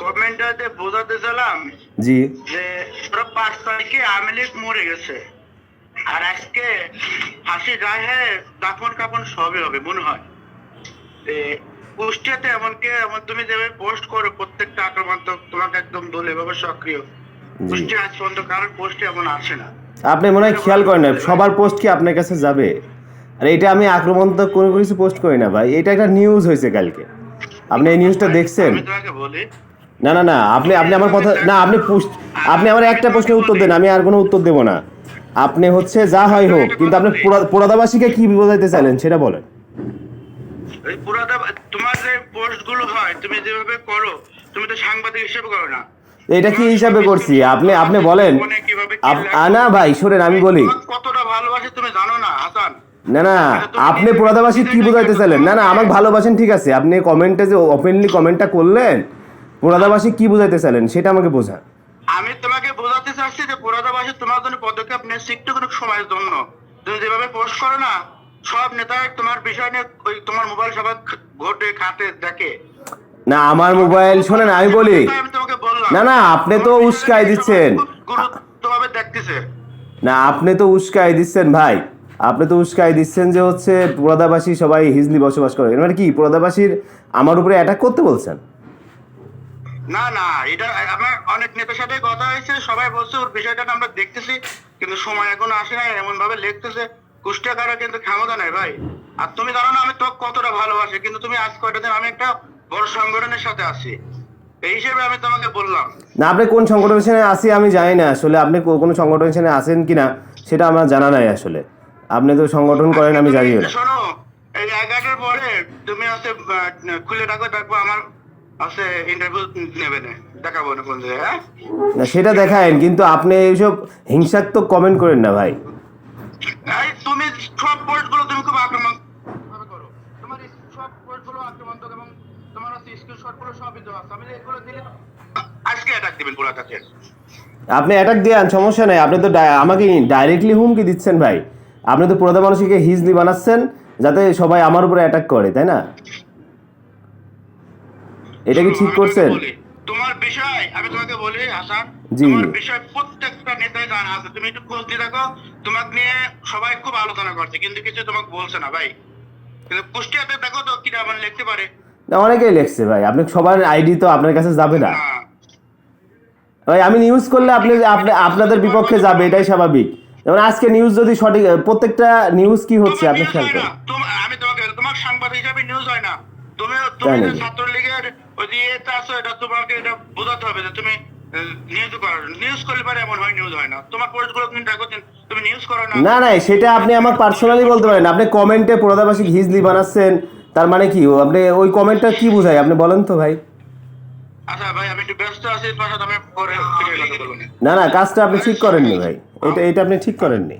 কমেন্টাতে বোঝাতে চালাম জি। যে ওরা পাঁচ তারিখে আওয়ামী লীগ মরে গেছে। আর আজকে ফাঁসি রায় দাফন কাপন সবই হবে মনে হয়। কুষ্টিয়াতে এমনকি এমন তুমি যেভাবে পোস্ট করো প্রত্যেকটা আক্রমণাত্মক তোমাকে একদম দলে এভাবে সক্রিয়। কুষ্টিয়া আজ পর্যন্ত কারোর পোস্টে এমন আসে না। আপনি মনে হয় খেয়াল করেন না সবার পোস্ট কি আপনার কাছে যাবে? আর এটা আমি আক্রমণ তো কোনো কিছু পোস্ট করি না ভাই এটা একটা নিউজ হয়েছে কালকে। আপনি এই নিউজটা দেখছেন আমি তোমাকে বলি না না না আপনি আপনি আমার কথা না আপনি আপনি আমার একটা প্রশ্নের উত্তর দেন আমি আর কোনো উত্তর দেবো না। আপনি হচ্ছে যা হয় হোক কিন্তু আপনি পোড়া- পোড়াদাবাসীকে কি বোঝাইতে চাইলেন সেটা বলেন। তোমার যে পোস্ট হয় তুমি যেভাবে করো তুমি তো সাংবাদিক হিসেবে করো না। এটা কি হিসাবে করছি? আপনি আপনি বলেন না ভাই শোনেন আমি বলি। কতটা ভালোবাসি তুমি জানো না হাসান? না না আপনি পোড়াদাবাসী কি বোঝাইতে চাইলেন? না না আমাকে ভালোবাসেন ঠিক আছে। আপনি কমেন্টে যে ওপেনলি কমেন্টটা করলেন পোড়াদাবাসী কি বোঝাইতে চাইলেন? সেটা আমাকে বোঝান আমি তোমাকে বোঝাতে চাচ্ছি যে পুরাদাবাসী তোমার জন্য পদক্ষেপ নিচ্ছে একটুখানি সময়ের জন্য। তুমি যেভাবে পোস্ট করো না সব নেতা তোমার বিষয় নিয়ে ওই তোমার মোবাইল সবাই ঘটে খাতে দেখে। না আমার মোবাইল শোনেন আমি বলি। না, না, আপনি তো উস্কাই দিচ্ছেন। গুরুত্বভাবে দেখতেছে। না আপনি তো উস্কাই দিচ্ছেন ভাই। আপনি তো উস্কাই দিচ্ছেন যে হচ্ছে পুরাদাবাসী সবাই হিজলি বসবাস করে। মানে কি? পোড়াদাবাসীর আমার উপরে অ্যাটাক করতে বলছেন? না না এটা আমার অনেক নেতার সাথে কথা হয়েছে সবাই বলছে ওর বিষয়টা আমরা দেখতেছি কিন্তু সময় এখনও আসে নাই এমন ভাবে লিখতেছে কুষ্টিয়া কারও কিন্তু ক্ষমতা নাই ভাই। আর তুমি জানো না আমি তোকে কতটা ভালোবাসি কিন্তু তুমি আজ কয়টা দিন আমি একটা বড় সংগঠনের সাথে আছি। এই হিসেবে আমি তোমাকে বললাম। না আপনি কোন সংগঠনের আছি আমি জানি না আসলে আপনি কোনো সংগঠনের আছেন কিনা সেটা আমার জানা নাই আসলে। আপনি তো সংগঠন করেন আমি জানিও না। শোনো এই এগারোটার পরে তুমি হচ্ছে খুলে রাখো দেখব আমার আছে ইন্টারভিউ নেবে না দেখাবো না কোন জায়গায় হ্যাঁ? না সেটা দেখায়েন কিন্তু আপনি এইসব হিংসাত্মক কমেন্ট করেন না ভাই। এই তুমি সব পোস্ট তুমি খুব আক্রমণ করো। তোমার সব পোস্ট আক্রমণাত্মক এবং তোমার হচ্ছে স্ক্রিনশট সবই দেওয়া আছে। আমি এগুলো দিলে আজকে অ্যাটাক দিবেন পুরো কাছে। আপনি অ্যাটাক দেন সমস্যা নাই। আপনি তো আমাকে ডাইরেক্টলি হুমকি দিচ্ছেন ভাই। আপনি তো প্রধান মানুষকে হিজলি বানাচ্ছেন যাতে সবাই আমার উপরে অ্যাটাক করে তাই না? এটা কি ঠিক করছেন? তোমার বিষয় আমি তোমাকে বলি হাসান। তোমার বিষয় প্রত্যেকটা জানা। আছে তুমি একটু খোঁজ দিয়ে রাখো তোমাকে নিয়ে সবাই খুব আলোচনা করছে কিন্তু কিছু তোমাকে বলছে না ভাই। কিন্তু কুষ্টিয়াতে দেখো তো কিনা মানে লিখতে পারে। না অনেকেই লেখছে ভাই। আপনি সবার আইডি তো আপনার কাছে যাবে না। ভাই আমি নিউজ করলে আপনি আপনি আপনাদের বিপক্ষে যাবে এটাই স্বাভাবিক। যেমন আজকে নিউজ যদি সঠিক প্রত্যেকটা নিউজ কি হচ্ছে আপনি খেয়াল করেন। আমি তোমাকে তোমার সাংবাদিক হিসাবে নিউজ হয় না। তুমি তুমি? ছাত্রলীগের ওই যে ইয়েতে আছো এটা তোমাকে এটা বোঝাতে হবে যে তুমি নিউজ করো। নিউজ করলে পারে এমন হয় নিউজ হয় না। তোমার পোস্টগুলো তুমি দেখো তুমি নিউজ করো না। না না সেটা আপনি আমার পার্সোনালি বলতে পারেন। আপনি কমেন্টে প্রদাবাসী হিজলি বানাচ্ছেন তার মানে কি? আপনি ওই কমেন্টটা কি বোঝায়? আপনি বলেন তো ভাই। আচ্ছা ভাই আমি একটু ব্যস্ত আছি তোমার সাথে আমি পরে কথা বলব। না না কাজটা আপনি ঠিক করেননি ভাই। এটা এটা আপনি ঠিক করেননি।